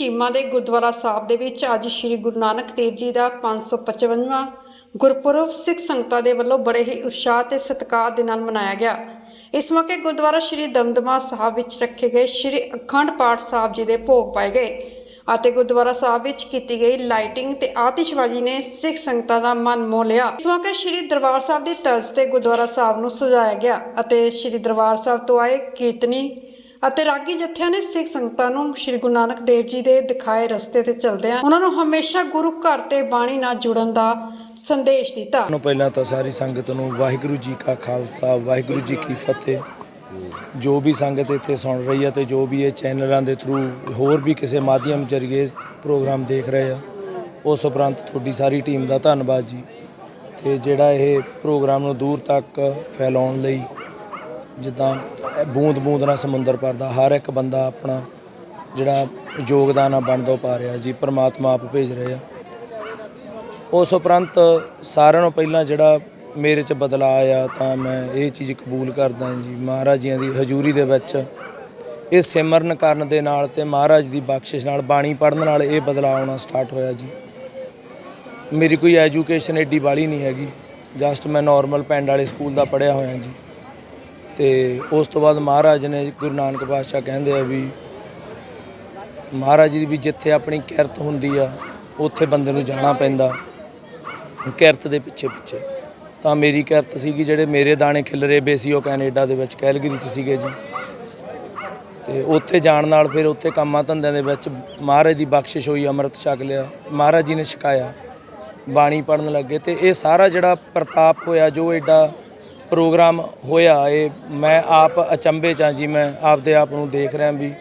ਚੀਮਾ ਦੇ ਗੁਰਦੁਆਰਾ ਸਾਹਿਬ ਦੇ ਵਿੱਚ ਅੱਜ ਸ੍ਰੀ ਗੁਰੂ ਨਾਨਕ ਦੇਵ ਜੀ ਦਾ 555ਵਾਂ ਗੁਰਪੁਰਬ ਸਿੱਖ ਸੰਗਤਾਂ ਦੇ ਵੱਲੋਂ ਬੜੇ ਹੀ ਉਤਸ਼ਾਹ ਤੇ ਸਤਿਕਾਰ ਦੇ ਨਾਲ ਮਨਾਇਆ ਗਿਆ। ਇਸ ਮੌਕੇ ਗੁਰਦੁਆਰਾ ਸ੍ਰੀ ਦਮਦਮਾ ਸਾਹਿਬ ਵਿੱਚ ਰੱਖੇ ਗਏ ਸ੍ਰੀ ਅਖੰਡ ਪਾਠ ਸਾਹਿਬ ਜੀ ਦੇ ਭੋਗ ਪਾਏ ਗਏ ਅਤੇ ਗੁਰਦੁਆਰਾ ਸਾਹਿਬ ਵਿੱਚ ਕੀਤੀ ਗਈ ਲਾਈਟਿੰਗ ਤੇ ਆਤਿਸ਼ਬਾਜ਼ੀ ਨੇ ਸਿੱਖ ਸੰਗਤਾਂ ਦਾ ਮਨ ਮੋਹ ਲਿਆ। ਇਸ ਮੌਕੇ ਸ੍ਰੀ ਦਰਬਾਰ ਸਾਹਿਬ ਦੀ ਤਰਜ਼ ਤੇ ਗੁਰਦੁਆਰਾ ਸਾਹਿਬ ਨੂੰ ਸਜਾਇਆ ਗਿਆ ਅਤੇ ਸ੍ਰੀ ਦਰਬਾਰ ਸਾਹਿਬ ਤੋਂ ਆਏ ਕੀਰਤਨੀ ਅਤੇ ਰਾਗੀ ਜਥਿਆਂ ਨੇ ਸਿੱਖ ਸੰਗਤਾਂ ਨੂੰ ਸ੍ਰੀ ਗੁਰੂ ਨਾਨਕ ਦੇਵ ਜੀ ਦੇ ਦਿਖਾਏ ਰਸਤੇ ਤੇ ਚੱਲਦਿਆਂ ਉਹਨਾਂ ਨੂੰ ਹਮੇਸ਼ਾ ਗੁਰੂ ਘਰ ਤੇ ਬਾਣੀ ਨਾਲ ਜੁੜਨ ਦਾ ਸੰਦੇਸ਼ ਦਿੱਤਾ। ਨੂੰ ਪਹਿਲਾਂ ਤਾਂ ਸਾਰੀ ਸੰਗਤ ਨੂੰ ਵਾਹਿਗੁਰੂ ਜੀ ਕਾ ਖਾਲਸਾ, ਵਾਹਿਗੁਰੂ ਜੀ ਕੀ ਫਤਿਹ। ਜੋ ਵੀ ਸੰਗਤ ਇੱਥੇ ਸੁਣ ਰਹੀ ਹੈ ਤੇ ਜੋ ਵੀ ਇਹ ਚੈਨਲਾਂ ਦੇ ਥਰੂ ਹੋਰ ਵੀ ਕਿਸੇ ਮਾਧਿਅਮ ਜਰੀਏ ਪ੍ਰੋਗਰਾਮ ਦੇਖ ਰਹੇ ਆ, ਉਸ ਉਪਰੰਤ ਤੁਹਾਡੀ ਸਾਰੀ ਟੀਮ ਦਾ ਧੰਨਵਾਦ ਜੀ। ਤੇ ਜਿਹੜਾ ਇਹ ਪ੍ਰੋਗਰਾਮ ਨੂੰ ਦੂਰ ਤੱਕ ਫੈਲਾਉਣ ਲਈ ਜਿੱਦਾਂ ਬੂੰਦ ਬੂੰਦ ਨਾਲ ਸਮੁੰਦਰ ਭਰਦਾ, ਹਰ ਇੱਕ ਬੰਦਾ ਆਪਣਾ ਜਿਹੜਾ ਯੋਗਦਾਨ ਆ ਬਣਦਾ ਪਾ ਰਿਹਾ ਜੀ, ਪ੍ਰਮਾਤਮਾ ਆਪ ਭੇਜ ਰਹੇ ਆ। ਉਸ ਉਪਰੰਤ ਸਾਰਿਆਂ ਨੂੰ ਪਹਿਲਾਂ ਜਿਹੜਾ ਮੇਰੇ 'ਚ ਬਦਲਾਅ ਆਇਆ, ਤਾਂ ਮੈਂ ਇਹ ਚੀਜ਼ ਕਬੂਲ ਕਰਦਾ ਜੀ ਮਹਾਰਾਜ ਜੀਆਂ ਦੀ ਹਜ਼ੂਰੀ ਦੇ ਵਿੱਚ ਇਹ ਸਿਮਰਨ ਕਰਨ ਦੇ ਨਾਲ ਤੇ ਮਹਾਰਾਜ ਦੀ ਬਖਸ਼ਿਸ਼ ਨਾਲ, ਬਾਣੀ ਪੜ੍ਹਨ ਨਾਲ ਇਹ ਬਦਲਾਅ ਆਉਣਾ ਸਟਾਰਟ ਹੋਇਆ ਜੀ। ਮੇਰੀ ਕੋਈ ਐਜੂਕੇਸ਼ਨ ਏਡੀ ਵਾਲੀ ਨਹੀਂ ਹੈਗੀ, ਜਸਟ ਮੈਂ ਨਾਰਮਲ ਪਿੰਡ ਵਾਲੇ ਸਕੂਲ ਦਾ ਪੜ੍ਹਿਆ ਹੋਇਆ ਜੀ। ਤੇ ਉਸ ਤੋਂ ਬਾਅਦ ਮਹਾਰਾਜ ਨੇ ਗੁਰੂ ਨਾਨਕ ਪਾਤਸ਼ਾਹ ਕਹਿੰਦੇ ਆ ਵੀ ਮਹਾਰਾਜ ਜੀ ਦੀ ਵੀ ਜਿੱਥੇ ਆਪਣੀ ਕਿਰਤ ਹੁੰਦੀ ਆ, ਉੱਥੇ ਬੰਦੇ ਨੂੰ ਜਾਣਾ ਪੈਂਦਾ। ਕਿਰਤ ਦੇ ਪਿੱਛੇ ਪਿੱਛੇ। ਤਾਂ ਮੇਰੀ ਕਿਰਤ ਸੀਗੀ ਜਿਹੜੇ ਮੇਰੇ ਦਾਣੇ ਖਿਲਰੇ ਬੇਸੀਓ ਕੈਨੇਡਾ ਦੇ ਵਿੱਚ, ਕੈਲਗਰੀ ਚ ਸੀਗੇ ਜੀ। ਤੇ ਉੱਥੇ ਜਾਣ ਨਾਲ ਫਿਰ ਉੱਥੇ ਕੰਮਾਂ ਧੰਦਿਆਂ ਦੇ ਵਿੱਚ ਮਹਾਰਾਜ ਦੀ ਬਖਸ਼ਿਸ਼ ਹੋਈ, ਅੰਮ੍ਰਿਤ ਛਕ ਲਿਆ। ਮਹਾਰਾਜ ਜੀ ਨੇ ਛਕਾਇਆ। ਬਾਣੀ ਪੜਨ ਲੱਗੇ ਤੇ ਇਹ ਸਾਰਾ ਜਿਹੜਾ ਪ੍ਰਤਾਪ ਹੋਇਆ, ਜੋ ਐਡਾ ਪ੍ਰੋਗਰਾਮ ਹੋਇਆ ਇਹ ਮੈਂ ਆਪ ਅਚੰਭੇ ਚ ਹਾਂ ਜੀ, ਮੈਂ ਆਪਦੇ ਆਪ ਨੂੰ ਦੇਖ ਰਿਹਾ ਵੀ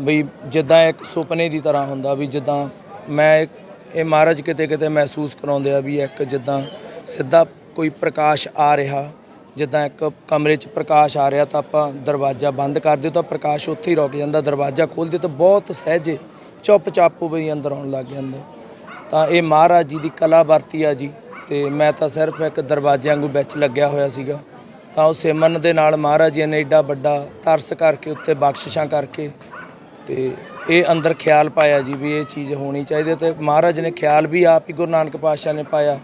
ਵੀ ਜਿੱਦਾਂ ਇੱਕ ਸੁਪਨੇ ਦੀ ਤਰ੍ਹਾਂ ਹੁੰਦਾ ਵੀ ਜਿੱਦਾਂ ਮੈਂ ਇਹ ਮਹਾਰਾਜ ਕਿਤੇ ਕਿਤੇ ਮਹਿਸੂਸ ਕਰਾਉਂਦੇ ਆ ਵੀ ਇੱਕ ਜਿੱਦਾਂ ਸਿੱਧਾ ਕੋਈ ਪ੍ਰਕਾਸ਼ ਆ ਰਿਹਾ, ਜਿੱਦਾਂ ਇੱਕ ਕਮਰੇ 'ਚ ਪ੍ਰਕਾਸ਼ ਆ ਰਿਹਾ ਤਾਂ ਆਪਾਂ ਦਰਵਾਜ਼ਾ ਬੰਦ ਕਰ ਦਿਓ ਤਾਂ ਪ੍ਰਕਾਸ਼ ਉੱਥੇ ਹੀ ਰੁਕ ਜਾਂਦਾ, ਦਰਵਾਜ਼ਾ ਖੋਲ੍ਹ ਦਿਓ ਤਾਂ ਬਹੁਤ ਸਹਿਜੇ ਚੁੱਪ ਚਾਪ ਹੋ ਵੀ ਅੰਦਰ ਆਉਣ ਲੱਗ ਜਾਂਦਾ। ਤਾਂ ਇਹ ਮਹਾਰਾਜ ਜੀ ਦੀ ਕਲਾ ਵਰਤੀ ਆ ਜੀ। ਤੇ ਮੈਂ ਤਾਂ ਸਿਰਫ ਇੱਕ ਦਰਵਾਜ਼ੇ ਵਾਂਗੂ ਵਿੱਚ ਲੱਗਿਆ ਹੋਇਆ ਸੀਗਾ। ਤਾਂ ਉਹ ਸਿਮਰਨ ਦੇ ਨਾਲ ਮਹਾਰਾਜ ਜੀ ਨੇ ਏਡਾ ਵੱਡਾ ਤਰਸ ਕਰਕੇ, ਉੱਤੇ ਬਖਸ਼ਿਸ਼ਾਂ ਕਰਕੇ ਤੇ ਇਹ ਅੰਦਰ ਖਿਆਲ ਪਾਇਆ ਜੀ ਵੀ ਇਹ ਚੀਜ਼ ਹੋਣੀ ਚਾਹੀਦੀ ਹੈ ਤੇ ਮਹਾਰਾਜ ਨੇ ਖਿਆਲ ਵੀ ਆਪ ਹੀ ਗੁਰੂ ਨਾਨਕ ਪਾਤਸ਼ਾਹ ਨੇ ਪਾਇਆ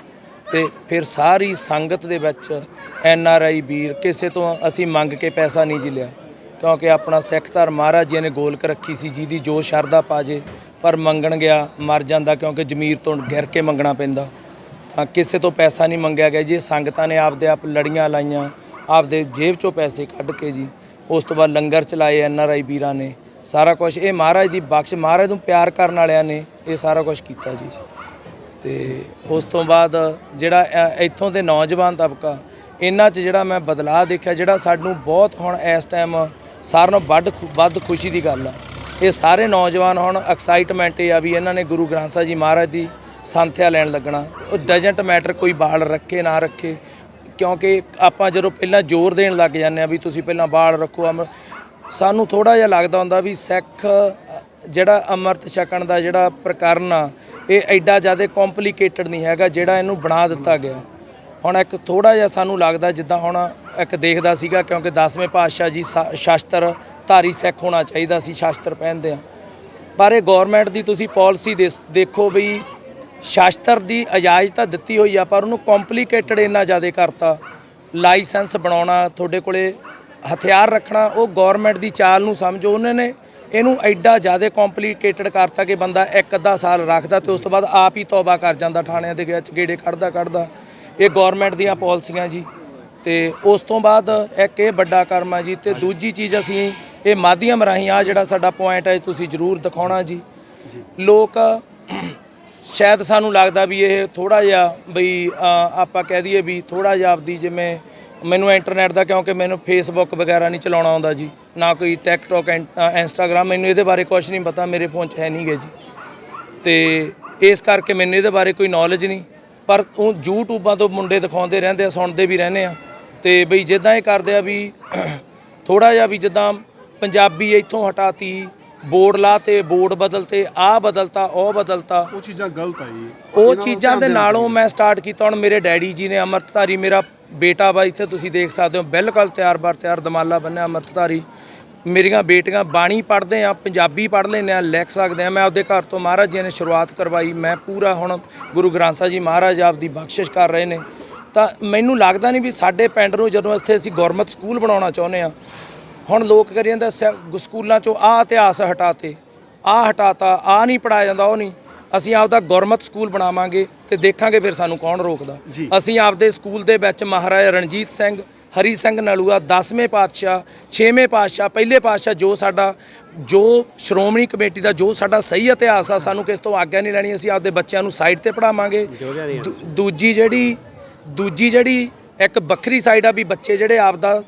ਤੇ ਫਿਰ ਸਾਰੀ ਸੰਗਤ ਦੇ ਵਿੱਚ ਐਨ ਆਰ ਆਈ ਵੀਰ ਕਿਸੇ ਤੋਂ ਅਸੀਂ ਮੰਗ ਕੇ ਪੈਸਾ ਨਹੀਂ ਜੀ ਲਿਆ। ਕਿਉਂਕਿ ਆਪਣਾ ਸਿੱਖ ਧਰਮ ਮਹਾਰਾਜ ਜੀ ਨੇ ਗੋਲਕ ਰੱਖੀ ਸੀ, ਜਿਹਦੀ ਜੋ ਸ਼ਰਧਾ ਪਾਜੇ ਪਰ ਮੰਗਣ ਗਿਆ, ਮਰ ਜਾਂਦਾ ਕਿਉਂਕਿ ਜ਼ਮੀਰ ਤੋਂ ਗਿਰ ਕੇ ਮੰਗਣਾ ਪੈਂਦਾ। ਤਾਂ ਕਿਸੇ ਤੋਂ ਪੈਸਾ ਨਹੀਂ ਮੰਗਿਆ ਗਿਆ ਜੀ। ਸੰਗਤਾਂ ਨੇ ਆਪਦੇ ਆਪ ਲੜੀਆਂ ਲਾਈਆਂ, ਆਪਦੇ ਜੇਬ ਚੋਂ ਪੈਸੇ ਕੱਢ ਕੇ ਜੀ। ਉਸ ਤੋਂ ਬਾਅਦ ਲੰਗਰ ਚਲਾਏ ਐਨ ਆਰ ਆਈ ਵੀਰਾਂ ਨੇ। ਸਾਰਾ ਕੁਝ ਇਹ ਮਹਾਰਾਜ ਦੀ ਬਖਸ਼ ਮਹਾਰਾਜ ਨੂੰ ਪਿਆਰ ਕਰਨ ਵਾਲਿਆਂ ਨੇ ਇਹ ਸਾਰਾ ਕੁਝ ਕੀਤਾ ਜੀ। ਤੇ ਉਸ ਤੋਂ ਬਾਅਦ ਜਿਹੜਾ ਇੱਥੋਂ ਦੇ ਨੌਜਵਾਨ ਤਬਕਾ, ਇਹਨਾਂ 'ਚ ਜਿਹੜਾ ਮੈਂ ਬਦਲਾਅ ਦੇਖਿਆ, ਜਿਹੜਾ ਸਾਨੂੰ ਬਹੁਤ ਹੁਣ ਇਸ ਟਾਈਮ ਸਾਰਿਆਂ ਨਾਲੋਂ ਵੱਧ ਖੁ- ਵੱਧ ਖੁਸ਼ੀ ਦੀ ਗੱਲ ਆ। ਇਹ ਸਾਰੇ ਨੌਜਵਾਨ ਹੁਣ ਐਕਸਾਈਟਮੈਂਟ ਇਹ ਆ ਵੀ ਇਹਨਾਂ ਨੇ ਗੁਰੂ ਗ੍ਰੰਥ ਸਾਹਿਬ ਜੀ ਮਹਾਰਾਜ ਦੀ ਸੰਥਿਆ ਲੈਣ ਲੱਗਣਾ। ਉਹ ਡਜਨਟ ਮੈਟਰ ਕੋਈ ਬਾਲ ਰੱਖੇ, ਨਾ ਰੱਖੇ। ਕਿਉਂਕਿ ਆਪਾਂ ਜਦੋਂ ਪਹਿਲਾਂ ਜ਼ੋਰ ਦੇਣ ਲੱਗ ਜਾਂਦੇ ਆ ਵੀ ਤੁਸੀਂ ਪਹਿਲਾਂ ਬਾਲ ਰੱਖੋ ਅਮਰ ਸਾਨੂੰ ਥੋੜਾ ਜਿਹਾ ਲੱਗਦਾ ਹੁੰਦਾ ਵੀ ਸਿੱਖ, ਜਿਹੜਾ ਅੰਮ੍ਰਿਤ ਛਕਣ ਦਾ ਜਿਹੜਾ ਪ੍ਰਕਰਨ ਆ, ਇਹ ਐਡਾ ਜ਼ਿਆਦਾ ਕੰਪਲਿਕੇਟਡ ਨਹੀਂ ਹੈਗਾ ਜਿਹੜਾ ਇਹਨੂੰ ਬਣਾ ਦਿੱਤਾ ਗਿਆ। ਹੁਣ ਇੱਕ ਥੋੜਾ ਜਿਹਾ ਸਾਨੂੰ ਲੱਗਦਾ ਜਿੱਦਾਂ ਹੁਣ ਇੱਕ ਦੇਖਦਾ ਸੀਗਾ ਕਿਉਂਕਿ 10ਵੇਂ ਪਾਤਸ਼ਾਹ ਜੀ ਸ਼ਾ- ਸ਼ਾਸਤਰ ਧਾਰੀ ਸਿੱਖ ਹੋਣਾ ਚਾਹੀਦਾ ਸੀ, ਸ਼ਾਸਤਰ ਪਹਿਨਦੇ ਆ। ਪਰ ਇਹ ਗਵਰਨਮੈਂਟ ਦੀ ਤੁਸੀਂ ਪਾਲਿਸੀ ਦੇਖੋ ਵੀ ਸ਼ਾਸਤਰ ਦੀ ਇਜਾਜ਼ਤ ਤਾਂ ਦਿੱਤੀ ਹੋਈ ਆ, ਪਰ ਉਹਨੂੰ ਕੰਪਲਿਕੇਟਡ ਇੰਨਾ ਜ਼ਿਆਦਾ ਕਰਤਾ। ਲਾਇਸੈਂਸ ਬਣਾਉਣਾ, ਤੁਹਾਡੇ ਕੋਲੇ ਹਥਿਆਰ ਰੱਖਣਾ, ਉਹ ਗਵਰਨਮੈਂਟ ਦੀ ਚਾਲ ਨੂੰ ਸਮਝੋ। ਉਹਨਾਂ ਨੇ ਇਹਨੂੰ ਐਡਾ ਜ਼ਿਆਦਾ ਕੰਪਲਿਕੇਟਡ ਕਰਤਾ ਕਿ ਬੰਦਾ ਇੱਕ ਅੱਧਾ ਸਾਲ ਰੱਖਦਾ ਤੇ ਉਸ ਤੋਂ ਬਾਅਦ ਆਪ ਹੀ ਤੌਬਾ ਕਰ ਜਾਂਦਾ ਥਾਣਿਆਂ ਦੇ ਵਿੱਚ, ਗੇੜੇ ਕੱਢਦਾ ਕੱਢਦਾ। ਇਹ ਗਵਰਨਮੈਂਟ ਦੀਆਂ ਪਾਲਿਸੀਆਂ ਜੀ। ਤੇ ਉਸ ਤੋਂ ਬਾਅਦ ਇੱਕ ਇਹ ਵੱਡਾ ਕਰਮ ਆ ਜੀ, ਤੇ ਦੂਜੀ ਚੀਜ਼ ਅਸੀਂ ਇਹ ਮਾਧਿਅਮ ਰਾਹੀਂ ਆ ਜਿਹੜਾ ਸਾਡਾ ਪੁਆਇੰਟ ਹੈ ਤੁਸੀਂ ਜ਼ਰੂਰ ਦਿਖਾਉਣਾ ਜੀ। ਲੋਕ ਸ਼ਾਇਦ ਸਾਨੂੰ ਲੱਗਦਾ ਵੀ ਇਹ ਥੋੜਾ ਜਿਹਾ ਬਈ ਆਪਾਂ ਕਹਿ ਦਈਏ ਵੀ ਥੋੜਾ ਜਿਹਾ ਆਪਦੀ ਜਿਵੇਂ ਮੈਨੂੰ ਇੰਟਰਨੈਟ ਦਾ ਕਿਉਂਕਿ ਮੈਨੂੰ ਫੇਸਬੁੱਕ ਵਗੈਰਾ ਨਹੀਂ ਚਲਾਉਣਾ ਆਉਂਦਾ ਜੀ, ਨਾ ਕੋਈ ਟਿਕਟੋਕ ਇੰਸਟਾਗ੍ਰam ਮੈਨੂੰ ਇਹਦੇ ਬਾਰੇ ਕੁਝ ਨਹੀਂ ਪਤਾ, ਮੇਰੇ ਫੋਨ 'ਚ ਹੈ ਨਹੀਂ ਗੇ ਜੀ। ਤੇ ਇਸ ਕਰਕੇ ਮੈਨੂੰ ਇਹਦੇ ਬਾਰੇ ਕੋਈ ਨੌਲੇਜ ਨਹੀਂ, ਪਰ ਉਹ ਯੂਟਿਊਬਾਂ ਤੋਂ ਮੁੰਡੇ ਦਿਖਾਉਂਦੇ ਰਹਿੰਦੇ ਆ, ਸੁਣਦੇ ਵੀ ਰਹਿੰਦੇ ਆ। ਤੇ ਬਈ ਜਿੱਦਾਂ ਇਹ ਕਰਦੇ ਆ ਵੀ ਥੋੜਾ ਜਿਹਾ ਵੀ ਜਿੱਦਾਂ ਪੰਜਾਬੀ ਇੱਥੋਂ ਹਟਾਤੀ ਬੋਰਡ ਲਾ ਤੇ ਬੋਰਡ ਬਦਲਤੇ ਆ ਬਦਲਤਾ ਉਹ ਬਦਲਤਾ। ਉਹ ਚੀਜ਼ਾਂ ਗਲਤ ਆ ਜੀ। ਉਹ ਚੀਜ਼ਾਂ ਦੇ ਨਾਲੋਂ ਮੈਂ ਸਟਾਰਟ ਕੀਤਾ ਹੁਣ ਮੇਰੇ ਡੈਡੀ ਜੀ ਨੇ ਅੰਮ੍ਰਿਤਧਾਰੀ ਮੇਰਾ ਬੇਟਾ ਵਾ ਇੱਥੇ ਤੁਸੀਂ ਦੇਖ ਸਕਦੇ ਹੋ ਬਿਲਕੁਲ ਤਿਆਰ ਬਰ ਤਿਆਰ ਦਮਾਲਾ ਬੰਨਿਆ ਅੰਮ੍ਰਿਤਧਾਰੀ। ਮੇਰੀਆਂ ਬੇਟੀਆਂ ਬਾਣੀ ਪੜ੍ਹਦੇ ਆ ਪੰਜਾਬੀ ਪੜ੍ਹ ਲੈਂਦੇ ਆ ਲਿਖ ਸਕਦੇ ਆ। ਮੈਂ ਆਪਦੇ ਘਰ ਤੋਂ ਮਹਾਰਾਜ ਜੀ ਨੇ ਸ਼ੁਰੂਆਤ ਕਰਵਾਈ। ਮੈਂ ਪੂਰਾ ਹੁਣ ਗੁਰੂ ਗ੍ਰੰਥ ਸਾਹਿਬ ਜੀ ਮਹਾਰਾਜ ਆਪ ਦੀ ਬਖਸ਼ਿਸ਼ ਕਰ ਰਹੇ ਨੇ। ਤਾਂ ਮੈਨੂੰ ਲੱਗਦਾ ਨਹੀਂ ਵੀ ਸਾਡੇ ਪਿੰਡ ਨੂੰ ਜਦੋਂ ਇੱਥੇ ਅਸੀਂ ਗੌਰਮੈਂਟ ਸਕੂਲ ਬਣਾਉਣਾ ਚਾਹੁੰਦੇ ਆ ਹੁਣ ਲੋਕ ਕਰੀ ਜਾਂਦੇ ਸਕੂਲਾਂ ਚੋਂ ਆਹ ਇਤਿਹਾਸ ਹਟਾਤੇ ਆਹ ਹਟਾਤਾ ਆਹ ਨਹੀਂ ਪੜਾਇਆ ਜਾਂਦਾ ਉਹ ਨਹੀਂ। ਅਸੀਂ ਆਪਦਾ ਗੁਰਮਤ ਸਕੂਲ ਬਣਾਵਾਂਗੇ ਤੇ ਦੇਖਾਂਗੇ ਫਿਰ ਸਾਨੂੰ ਕੌਣ ਰੋਕਦਾ। ਅਸੀਂ ਆਪਦੇ ਸਕੂਲ ਦੇ ਵਿੱਚ ਮਹਾਰਾਜਾ ਰਣਜੀਤ ਸਿੰਘ ਹਰੀ ਸਿੰਘ ਨਲੂਆ 10ਵੇਂ ਪਾਤਸ਼ਾਹ 6ਵੇਂ ਪਾਤਸ਼ਾਹ ਪਹਿਲੇ ਪਾਤਸ਼ਾਹ ਜੋ ਸਾਡਾ ਜੋ ਸ਼੍ਰੋਮਣੀ ਕਮੇਟੀ ਦਾ ਜੋ ਸਾਡਾ ਸਹੀ ਇਤਿਹਾਸ ਆ ਸਾਨੂੰ ਕਿਸ ਤੋਂ ਆਗਿਆ ਨਹੀਂ ਲੈਣੀ ਅਸੀਂ ਆਪਦੇ ਬੱਚਿਆਂ ਨੂੰ ਸਾਈਡ ਤੇ ਪੜਾਵਾਂਗੇ ਦੂਜੀ ਜਿਹੜੀ ਦੂਜੀ ਜਿਹੜੀ ਇੱਕ ਵੱਖਰੀ ਸਾਈਡ ਆ ਵੀ ਬੱਚੇ ਜਿਹੜੇ ਆਪਦਾ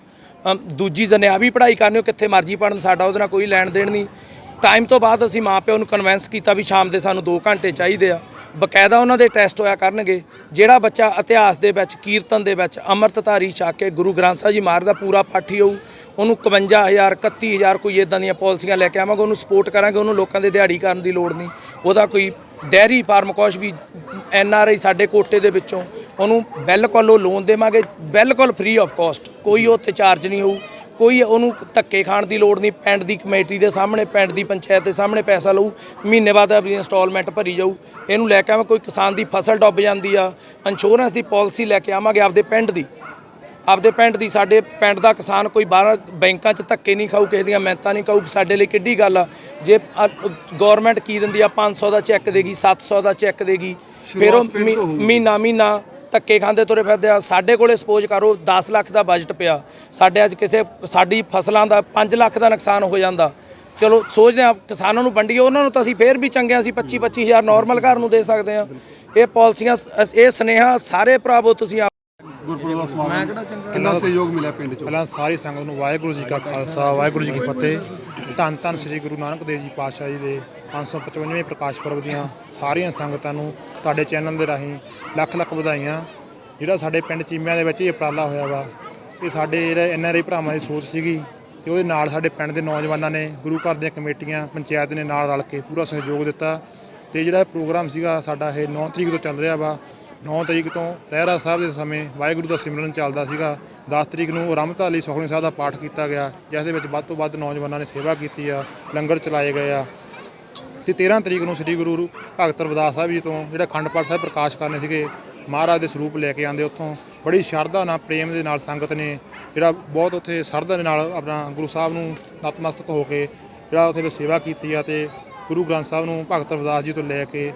ਦੂਜੀ ਦੁਨਿਆਵੀ ਪੜ੍ਹਾਈ ਕਰਨੀ ਹੋ ਕਿੱਥੇ ਮਰਜ਼ੀ ਪੜਨ ਸਾਡਾ ਉਹਦੇ ਨਾਲ ਕੋਈ ਲੈਣ ਦੇਣ ਨਹੀਂ। ਟਾਈਮ ਤੋਂ ਬਾਅਦ ਅਸੀਂ ਮਾਪਿਆਂ ਨੂੰ ਕਨਵਿੰਸ ਕੀਤਾ ਵੀ ਸ਼ਾਮ ਦੇ ਸਾਨੂੰ 2 ਘੰਟੇ ਚਾਹੀਦੇ ਆ। ਬਕਾਇਦਾ ਉਹਨਾਂ ਦੇ ਟੈਸਟ ਹੋਇਆ ਕਰਨਗੇ। ਜਿਹੜਾ ਬੱਚਾ ਇਤਿਹਾਸ ਦੇ ਵਿੱਚ, ਕੀਰਤਨ ਦੇ ਵਿੱਚ, ਅੰਮ੍ਰਿਤਧਾਰੀ ਛਕ ਕੇ ਗੁਰੂ ਗ੍ਰੰਥ ਸਾਹਿਬ ਜੀ ਮਹਾਰਾਜ ਦਾ ਪੂਰਾ ਪਾਠੀ ਹੋਊ, ਉਹਨੂੰ 51000 31000 ਕੋਈ ਇਦਾਂ ਦੀਆਂ ਪਾਲਿਸੀਆਂ ਲੈ ਕੇ ਆਵਾਂਗੇ, ਉਹਨੂੰ ਸਪੋਰਟ ਕਰਾਂਗੇ, ਉਹਨੂੰ ਲੋਕਾਂ ਦੇ ਦਿਹਾੜੀ ਕਰਨ ਦੀ ਲੋੜ ਨਹੀਂ। ਉਹਦਾ ਕੋਈ ਡੈਰੀ ਫਾਰਮ ਕੁਛ ਵੀ ਐਨ ਆਰ ਆਈ ਸਾਡੇ ਕੋਟੇ ਦੇ ਵਿੱਚੋਂ, ਉਹਨੂੰ ਬਿਲਕੁਲ ਉਹ ਲੋਨ ਦੇਵਾਂਗੇ, ਬਿਲਕੁਲ ਫ੍ਰੀ ਆਫ ਕਾਸਟ ਕੋਈ ਉਹ ਤੇ ਚਾਰਜ ਨਹੀਂ ਹੋਊ ਕੋਈ ਉਹਨੂੰ ਧੱਕੇ ਖਾਣ ਦੀ ਲੋੜ ਨਹੀਂ ਪਿੰਡ ਦੀ ਕਮੇਟੀ ਦੇ ਸਾਹਮਣੇ ਪਿੰਡ ਦੀ ਪੰਚਾਇਤ ਦੇ ਸਾਹਮਣੇ ਪੈਸਾ ਲਊ ਮਹੀਨੇ ਬਾਅਦ ਆਪਣੀ ਇੰਸਟਾਲਮੈਂਟ ਭਰੀ ਜਾਊ। ਇਹਨੂੰ ਲੈ ਕੇ ਆਵਾਂ ਕੋਈ ਕਿਸਾਨ ਦੀ ਫਸਲ ਡੁੱਬ ਜਾਂਦੀ ਆ ਇੰਸ਼ੋਰੈਂਸ ਦੀ ਪਾਲਿਸੀ ਲੈ ਕੇ ਆਵਾਂਗੇ ਆਪਦੇ ਪਿੰਡ ਦੀ। ਆਪਦੇ ਪਿੰਡ ਦੀ ਸਾਡੇ ਪਿੰਡ ਦਾ ਕਿਸਾਨ ਕੋਈ ਬਾਹਰ ਬੈਂਕਾਂ 'ਚ ਧੱਕੇ ਨਹੀਂ ਖਾਊ ਕਿਸੇ ਦੀਆਂ ਮਿਹਨਤਾਂ ਨਹੀਂ ਖਾਊ ਸਾਡੇ ਲਈ ਕਿੱਡੀ ਗੱਲ ਆ। ਜੇ ਗਵਰਨਮੈਂਟ ਕੀ ਦਿੰਦੀ ਆ 500 ਦਾ ਚੈੱਕ ਦੇਗੀ 700 ਦਾ ਚੈੱਕ ਦੇਗੀ ਫਿਰ ਉਹ ਮਹੀ- ਮਹੀਨਾ ਮਹੀਨਾ ਧੱਕੇ ਖਾਂਦੇ ਤੁਰੇ ਫਿਰਦੇ ਆ। ਸਾਡੇ ਕੋਲੇ ਸਪੋਜ਼ ਕਰੋ 10 ਲੱਖ ਦਾ ਬਜਟ ਪਿਆ। ਸਾਡੇ ਅੱਜ ਕਿਸੇ ਸਾਡੀ ਫਸਲਾਂ ਦਾ 5 ਲੱਖ ਦਾ ਨੁਕਸਾਨ ਹੋ ਜਾਂਦਾ। ਚਲੋ ਸੋਚਦੇ ਆ ਕਿਸਾਨਾਂ ਨੂੰ ਵੰਡੀਏ ਉਹਨਾਂ ਨੂੰ ਤਾਂ ਅਸੀਂ ਫੇਰ ਵੀ ਚੰਗੇ ਅਸੀਂ 25 25000 ਨਾਰਮਲ ਘਰ ਨੂੰ ਦੇ ਸਕਦੇ ਆ। ਇਹ ਪਾਲਿਸੀਆਂ ਇਹ ਸੁਨੇਹਾ ਸਾਰੇ ਭਰਾਵੋ ਤੁਸੀਂ ਆਪ ਗੁਰਪੁਰਬ ਦਾ ਸਮਾਗਮ। ਕਿੰਨਾ ਸਹਿਯੋਗ ਮਿਲਿਆ ਪਿੰਡ ਚੋਂ? ਪਹਿਲਾਂ ਸਾਰੀ ਸੰਗਤ ਨੂੰ ਵਾਹਿਗੁਰੂ ਜੀ ਕਾ ਖਾਲਸਾ ਵਾਹਿਗੁਰੂ ਜੀ ਕੀ ਫਤਿਹ। ਧੰਨ ਧੰਨ ਸ੍ਰੀ ਗੁਰੂ ਨਾਨਕ ਦੇਵ ਜੀ ਪਾਤਸ਼ਾਹ ਜੀ ਦੇ 555ਵੇਂ ਪ੍ਰਕਾਸ਼ ਪੁਰਬ ਦੀਆਂ ਸਾਰੀਆਂ ਸੰਗਤਾਂ ਨੂੰ ਤੁਹਾਡੇ ਚੈਨਲ ਦੇ ਰਾਹੀਂ ਲੱਖ ਲੱਖ ਵਧਾਈਆਂ। ਜਿਹੜਾ ਸਾਡੇ ਪਿੰਡ ਚੀਮਿਆਂ ਦੇ ਵਿੱਚ ਇਹ ਉਪਰਾਲਾ ਹੋਇਆ ਵਾ, ਇਹ ਸਾਡੇ ਜਿਹੜੇ ਐਨ ਆਰ ਆਈ ਭਰਾਵਾਂ ਦੀ ਸੋਚ ਸੀਗੀ ਤੇ ਉਹਦੇ ਨਾਲ ਸਾਡੇ ਪਿੰਡ ਦੇ ਨੌਜਵਾਨਾਂ ਨੇ, ਗੁਰੂ ਘਰ ਦੀਆਂ ਕਮੇਟੀਆਂ, ਪੰਚਾਇਤ ਨੇ ਨਾਲ ਰਲ ਕੇ ਪੂਰਾ ਸਹਿਯੋਗ ਦਿੱਤਾ ਤੇ ਜਿਹੜਾ ਪ੍ਰੋਗਰਾਮ ਸੀਗਾ ਸਾਡਾ ਇਹ 9 ਤਰੀਕ ਤੋਂ ਚੱਲ ਰਿਹਾ ਵਾ 9 ਤਰੀਕ ਤੋਂ ਰਹਿਰਾ ਸਾਹਿਬ ਦੇ ਸਮੇਂ ਵਾਹਿਗੁਰੂ ਦਾ ਸਿਮਰਨ ਚੱਲਦਾ ਸੀਗਾ। 10 ਤਰੀਕ ਨੂੰ ਰਮਤਾ ਲਈ ਸੁਖਮਨੀ ਸਾਹਿਬ ਦਾ ਪਾਠ ਕੀਤਾ ਗਿਆ, ਜਿਸ ਦੇ ਵਿੱਚ ਵੱਧ ਤੋਂ ਵੱਧ ਨੌਜਵਾਨਾਂ ਨੇ ਸੇਵਾ ਕੀਤੀ ਆ, ਲੰਗਰ ਚਲਾਏ ਗਏ ਆ। ਤੇ 13 ਤਰੀਕ ਨੂੰ ਸ੍ਰੀ ਗੁਰੂ ਭਗਤ ਰਵਿਦਾਸ ਸਾਹਿਬ ਜੀ ਤੋਂ ਜਿਹੜਾ ਅਖੰਡ ਪਾਠ ਸਾਹਿਬ ਪ੍ਰਕਾਸ਼ ਕਰਨੇ ਸੀਗੇ, ਮਹਾਰਾਜ ਦੇ ਸਰੂਪ ਲੈ ਕੇ ਆਂਦੇ ਉੱਥੋਂ। ਬੜੀ ਸ਼ਰਧਾ ਨਾਲ, ਪ੍ਰੇਮ ਦੇ ਨਾਲ ਸੰਗਤ ਨੇ ਜਿਹੜਾ ਬਹੁਤ ਉੱਥੇ ਸ਼ਰਧਾ ਦੇ ਨਾਲ ਆਪਣਾ ਗੁਰੂ ਸਾਹਿਬ ਨੂੰ ਨਤਮਸਤਕ ਹੋ ਕੇ ਜਿਹੜਾ ਉੱਥੇ ਸੇਵਾ ਕੀਤੀ ਆ ਤੇ ਗੁਰੂ ਗ੍ਰੰਥ ਸਾਹਿਬ ਨੂੰ ਭਗਤ ਰਵਿਦਾਸ ਜੀ ਤੋਂ ਲੈ ਕੇ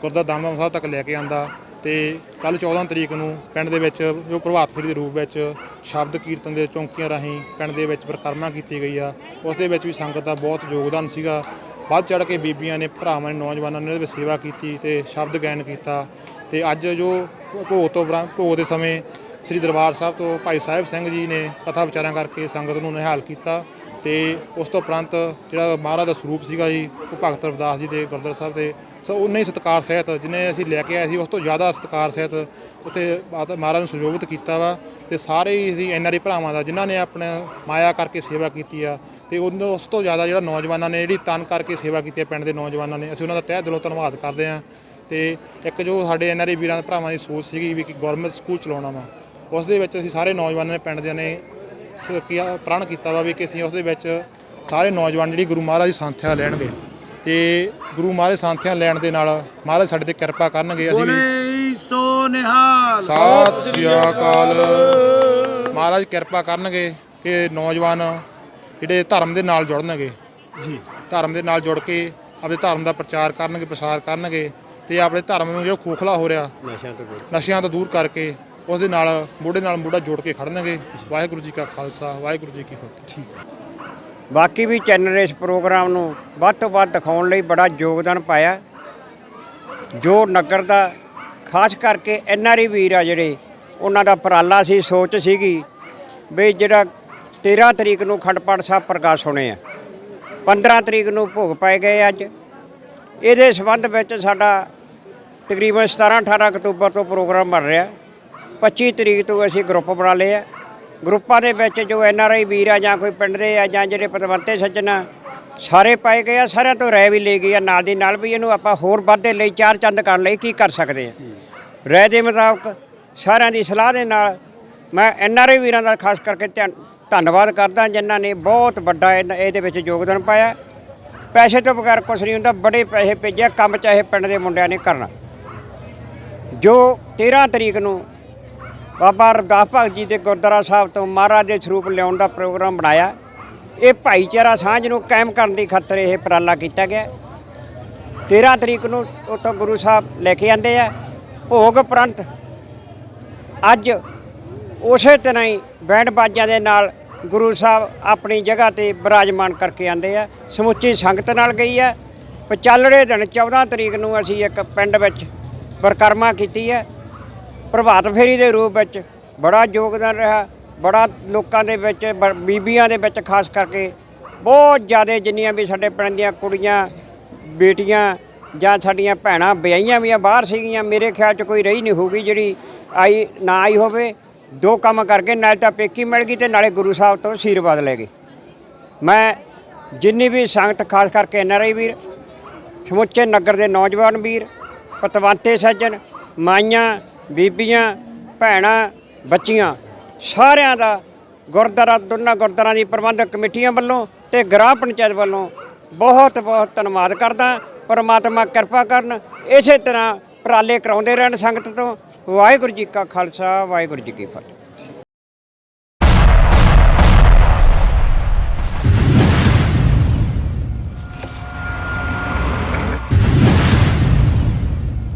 ਗੁਰਦਾ ਦਮਦਮਾ ਸਾਹਿਬ ਤੱਕ ਲੈ ਕੇ ਆਂਦਾ ਤੇ ਕੱਲ 14 ਤਰੀਕ ਨੂੰ ਪਿੰਡ ਦੇ ਵਿੱਚ ਜੋ ਪ੍ਰਭਾਤ ਫੇਰੀ ਦੇ ਰੂਪ ਵਿੱਚ ਸ਼ਬਦ ਕੀਰਤਨ ਦੇ ਚੌਂਕੀਆਂ ਰਾਹੀਂ ਪਿੰਡ ਦੇ ਵਿੱਚ ਪ੍ਰਕਰਮਾ ਕੀਤੀ ਗਈ ਆ, ਉਸ ਦੇ ਵਿੱਚ ਵੀ ਸੰਗਤ ਦਾ ਬਹੁਤ ਯੋਗਦਾਨ ਸੀਗਾ। ਵੱਧ ਚੜ ਕੇ ਬੀਬੀਆਂ ਨੇ, ਭਰਾਵਾਂ ਨੇ, ਨੌਜਵਾਨਾਂ ਨੇ ਉਹਦੇ ਵਿੱਚ ਸੇਵਾ ਕੀਤੀ ਤੇ ਸ਼ਬਦ ਗਾਇਨ ਕੀਤਾ। ਤੇ ਅੱਜ ਜੋ ਭੋਗ ਤੋਂ ਉਪਰੰਤ ਭੋਗ ਦੇ ਸਮੇਂ ਸ੍ਰੀ ਦਰਬਾਰ ਸਾਹਿਬ ਤੋਂ ਭਾਈ ਸਾਹਿਬ ਸਿੰਘ ਜੀ ਨੇ ਕਥਾ ਵਿਚਾਰਾਂ ਕਰਕੇ ਸੰਗਤ ਨੂੰ ਨਿਹਾਲ ਕੀਤਾ। ਤੇ ਉਸ ਤੋਂ ਉਪਰੰਤ ਜਿਹੜਾ ਮਹਾਰਾਜ ਦਾ ਸਰੂਪ ਸੀਗਾ ਜੀ, ਉਹ ਭਗਤ ਰਵਿਦਾਸ ਜੀ ਦੇ ਗੁਰਦੁਆਰਾ ਸਾਹਿਬ ਦੇ ਸੋ ਉਨੇ ਹੀ ਸਤਿਕਾਰ ਸਹਿਤ ਜਿੰਨੇ ਅਸੀਂ ਲੈ ਕੇ ਆਏ ਸੀ, ਉਸ ਤੋਂ ਜ਼ਿਆਦਾ ਸਤਿਕਾਰ ਸਹਿਤ ਉੱਥੇ ਬਾਤ- ਮਹਾਰਾਜ ਨੂੰ ਸੁਜੋਗਿਤ ਕੀਤਾ ਵਾ ਤੇ ਸਾਰੇ ਹੀ ਅਸੀਂ ਐਨਆਰਆਈ ਭਰਾਵਾਂ ਦਾ, ਜਿਨ੍ਹਾਂ ਨੇ ਆਪਣਾ ਮਾਇਆ ਕਰਕੇ ਸੇਵਾ ਕੀਤੀ ਆ ਤੇ ਉਹਨੂੰ ਉਸ ਤੋਂ ਜ਼ਿਆਦਾ ਜਿਹੜਾ ਨੌਜਵਾਨਾਂ ਨੇ ਜਿਹੜੀ ਤਨ ਕਰਕੇ ਸੇਵਾ ਕੀਤੀ ਹੈ ਪਿੰਡ ਦੇ ਨੌਜਵਾਨਾਂ ਨੇ, ਅਸੀਂ ਉਹਨਾਂ ਦਾ ਤਹਿ ਦਿਲੋਂ ਧੰਨਵਾਦ ਕਰਦੇ ਹਾਂ ਤੇ ਇੱਕ ਜੋ ਸਾਡੇ ਐਨਆਰਆਈ ਵੀਰਾਂ ਭਰਾਵਾਂ ਦੀ ਸੋਚ ਸੀਗੀ ਵੀ ਕਿ ਗਵਰਨਮੈਂਟ ਸਕੂਲ ਚਲਾਉਣਾ ਵਾ, ਉਸ ਦੇ ਵਿੱਚ ਅਸੀਂ ਸਾਰੇ ਨੌਜਵਾਨਾਂ ਨੇ, ਪਿੰਡ ਦੇ ਨੇ ਸ- ਕੀਆ ਪ੍ਰਣ ਕੀਤਾ ਵਾ ਵੀ ਕਿ ਅਸੀਂ ਉਸ ਦੇ ਵਿੱਚ ਸਾਰੇ ਨੌਜਵਾਨ ਜਿਹੜੀ ਗੁਰੂ ਮਹਾਰਾਜ ਦੀ ਸੰਥਿਆ ਲੈਣਗੇ। ਤੇ ਗੁਰੂ ਮਹਾਰਾਜ ਦੀ ਸੰਥਿਆ ਲੈਣ ਦੇ ਨਾਲ ਮਹਾਰਾਜ ਸਾਡੇ ਤੇ ਕਿਰਪਾ ਕਰਨਗੇ ਅਸੀਂ ਵੀ ਸੋ ਨਿਹਾਲ। ਸਤਿ ਸ੍ਰੀ ਅਕਾਲ। ਮਹਾਰਾਜ ਕਿਰਪਾ ਕਰਨਗੇ ਕਿ ਨੌਜਵਾਨ ਜਿਹੜੇ ਧਰਮ ਦੇ ਨਾਲ ਜੁੜਨਗੇ। ਜੀ। ਧਰਮ ਦੇ ਨਾਲ ਜੁੜ ਕੇ ਆਪਣੇ ਧਰਮ ਦਾ ਪ੍ਰਚਾਰ ਕਰਨਗੇ ਪ੍ਰਸਾਰ ਕਰਨਗੇ ਤੇ ਆਪਣੇ ਧਰਮ ਨੂੰ ਜਿਹੜਾ ਖੋਖਲਾ ਹੋ ਰਿਹਾ ਨਸ਼ਿਆਂ ਤੋਂ ਦੂਰ ਕਰਕੇ ਉਸ ਦੇ ਨਾਲ ਮੋਢੇ ਨਾਲ ਮੋਢਾ ਜੋੜ ਕੇ ਖੜਨਗੇ ਵਾਹਿਗੁਰੂ ਜੀ ਕਾ ਖਾਲਸਾ, ਵਾਹਿਗੁਰੂ ਜੀ ਕੀ ਫਤਿਹ। ਬਾਕੀ ਵੀ ਚੈਨਲ ਇਸ ਪ੍ਰੋਗਰਾਮ ਨੂੰ ਵੱਧ ਤੋਂ ਵੱਧ ਦਿਖਾਉਣ ਲਈ ਬੜਾ ਯੋਗਦਾਨ ਪਾਇਆ। ਜੋ ਨਗਰ ਦਾ, ਖਾਸ ਕਰਕੇ ਐਨਆਰਈ ਵੀਰ ਆ ਜਿਹੜੇ, ਉਹਨਾਂ ਦਾ ਉਪਰਾਲਾ ਸੀ, ਸੋਚ ਸੀਗੀ ਵੀ ਜਿਹੜਾ 13 ਤਰੀਕ ਨੂੰ ਖੰਡਪਾਠ ਸਾਹਿਬ ਪ੍ਰਕਾਸ਼ ਹੋਣੇ ਆ। 15 ਤਰੀਕ ਨੂੰ ਭੋਗ ਪਾਏ ਗਏ ਅੱਜ। ਇਹਦੇ ਸੰਬੰਧ ਵਿੱਚ ਸਾਡਾ ਤਕਰੀਬਨ 17 18 ਅਕਤੂਬਰ ਤੋਂ ਪ੍ਰੋਗਰਾਮ ਬਣ ਰਿਹਾ। 25 ਤਰੀਕ ਤੋਂ ਅਸੀਂ ਗਰੁੱਪ ਬਣਾ ਲਏ ਆ। ਗਰੁੱਪਾਂ ਦੇ ਵਿੱਚ ਜੋ ਐਨ ਆਰ ਆਈ ਵੀਰ ਆ ਜਾਂ ਕੋਈ ਪਿੰਡ ਦੇ ਆ ਜਾਂ ਜਿਹੜੇ ਪਤਵੰਤੇ ਸੱਜਣ ਆ, ਸਾਰੇ ਪਾਏ ਗਏ ਆ, ਸਾਰਿਆਂ ਤੋਂ ਰਾਏ ਵੀ ਲਈ ਗਈ ਆ। ਨਾਲ ਦੀ ਨਾਲ ਵੀ ਇਹਨੂੰ ਆਪਾਂ ਹੋਰ ਵਾਧੇ ਲਈ ਚਾਰ ਚੰਦ ਕਰਨ ਲਈ ਕੀ ਕਰ ਸਕਦੇ ਆ। ਰਾਏ ਦੇ ਮੁਤਾਬਕ ਸਾਰਿਆਂ ਦੀ ਸਲਾਹ ਦੇ ਨਾਲ ਮੈਂ ਐਨ ਆਰ ਆਈ ਵੀਰਾਂ ਦਾ ਖਾਸ ਕਰਕੇ ਧਿਆਨ ਧੰਨਵਾਦ ਕਰਦਾ ਜਿਨ੍ਹਾਂ ਨੇ ਬਹੁਤ ਵੱਡਾ ਇਹਨ- ਇਹਦੇ ਵਿੱਚ ਯੋਗਦਾਨ ਪਾਇਆ। ਪੈਸੇ ਤੋਂ ਬਗੈਰ ਕੁਝ ਨਹੀਂ ਹੁੰਦਾ, ਬੜੇ ਪੈਸੇ ਭੇਜਿਆ, ਕੰਮ ਚਾਹੇ ਪਿੰਡ ਦੇ ਮੁੰਡਿਆਂ ਨੇ ਕਰਨਾ। ਜੋ 13 ਤਰੀਕ ਨੂੰ ਬਾਬਾ ਰਦਾਸ ਭਗਤ ਜੀ ਦੇ ਗੁਰਦੁਆਰਾ ਸਾਹਿਬ ਤੋਂ ਮਹਾਰਾਜ ਦੇ ਸਰੂਪ ਲਿਆਉਣ ਦਾ ਪ੍ਰੋਗਰਾਮ ਬਣਾਇਆ। ਇਹ ਭਾਈਚਾਰਾ ਸਾਂਝ ਨੂੰ ਕਾਇਮ ਕਰਨ ਦੀ ਖਾਤਰ ਇਹ ਉਪਰਾਲਾ ਕੀਤਾ ਗਿਆ। 13 ਤਰੀਕ ਨੂੰ ਉੱਥੋਂ ਗੁਰੂ ਸਾਹਿਬ ਲੈ ਕੇ ਆਂਦੇ ਆ। ਭੋਗ ਉਪਰੰਤ ਅੱਜ ਉਸੇ ਤਰ੍ਹਾਂ ਹੀ ਬੈਂਡ ਬਾਜਾਂ ਦੇ ਨਾਲ ਗੁਰੂ ਸਾਹਿਬ ਆਪਣੀ ਜਗ੍ਹਾ ਤੇ ਬਿਰਾਜਮਾਨ ਕਰਕੇ ਆਂਦੇ ਆ। ਸਮੁੱਚੀ ਸੰਗਤ ਨਾਲ ਗਈ ਆ। ਪਚਾਲੜੇ ਦਿਨ 14 ਤਰੀਕ ਨੂੰ ਅਸੀਂ ਇੱਕ ਪਿੰਡ ਵਿੱਚ ਪਰਿਕਰਮਾ ਕੀਤੀ ਹੈ ਪ੍ਰਭਾਤ ਫੇਰੀ ਦੇ ਰੂਪ ਵਿੱਚ ਬੜਾ ਯੋਗਦਾਨ ਰਿਹਾ, ਬੜਾ ਲੋਕਾਂ ਦੇ ਵਿੱਚ, ਬ- ਬੀਬੀਆਂ ਦੇ ਵਿੱਚ ਖਾਸ ਕਰਕੇ ਬਹੁਤ ਜ਼ਿਆਦਾ ਜਿੰਨੀਆਂ ਵੀ ਸਾਡੇ ਪਿੰਡ ਦੀਆਂ ਕੁੜੀਆਂ, ਬੇਟੀਆਂ ਜਾਂ ਸਾਡੀਆਂ ਭੈਣਾਂ, ਵਿਆਹੀਆਂ ਵੀ ਆ, ਬਾਹਰ ਸੀਗੀਆਂ, ਮੇਰੇ ਖਿਆਲ 'ਚ ਕੋਈ ਰਹੀ ਨਹੀਂ ਹੋਊਗੀ ਜਿਹੜੀ ਆਈ, ਨਾ ਆਈ ਹੋਵੇ। ਦੋ ਕੰਮ ਕਰਕੇ ਨਾਲੇ ਤਾਂ ਪੇਕੀ ਮਿਲ ਗਈ ਤੇ ਨਾਲੇ ਗੁਰੂ ਸਾਹਿਬ ਤੋਂ ਆਸ਼ੀਰਵਾਦ ਲੈ ਗਏ। ਮੈਂ ਜਿੰਨੀ ਵੀ ਸੰਗਤ, ਖਾਸ ਕਰਕੇ ਐਨਆਰਆਈ ਵੀਰ, ਸਮੁੱਚੇ ਨਗਰ ਦੇ ਨੌਜਵਾਨ ਵੀਰ, ਪਤਵੰਤੇ ਸੱਜਣ, ਮਾਈਆਂ ਬੀਬੀਆਂ, ਭੈਣਾਂ, ਬੱਚੀਆਂ, ਸਾਰਿਆਂ ਦਾ ਗੁਰਦੁਆਰਾ, ਦੋਨਾਂ ਗੁਰਦੁਆਰਾਂ ਦੀ ਪ੍ਰਬੰਧਕ ਕਮੇਟੀਆਂ ਵੱਲੋਂ ਤੇ ਗ੍ਰਾਮ ਪੰਚਾਇਤ ਵੱਲੋਂ ਬਹੁਤ ਬਹੁਤ ਧੰਨਵਾਦ ਕਰਦਾ। ਪਰਮਾਤਮਾ ਕਿਰਪਾ ਕਰਨ, ਇਸੇ ਤਰ੍ਹਾਂ ਉਪਰਾਲੇ ਕਰਾਉਂਦੇ ਰਹਿਣ ਸੰਗਤ ਤੋਂ। ਵਾਹਿਗੁਰੂ ਜੀ ਕਾ ਖਾਲਸਾ, ਵਾਹਿਗੁਰੂ ਜੀ ਕੀ ਫਤਿਹ।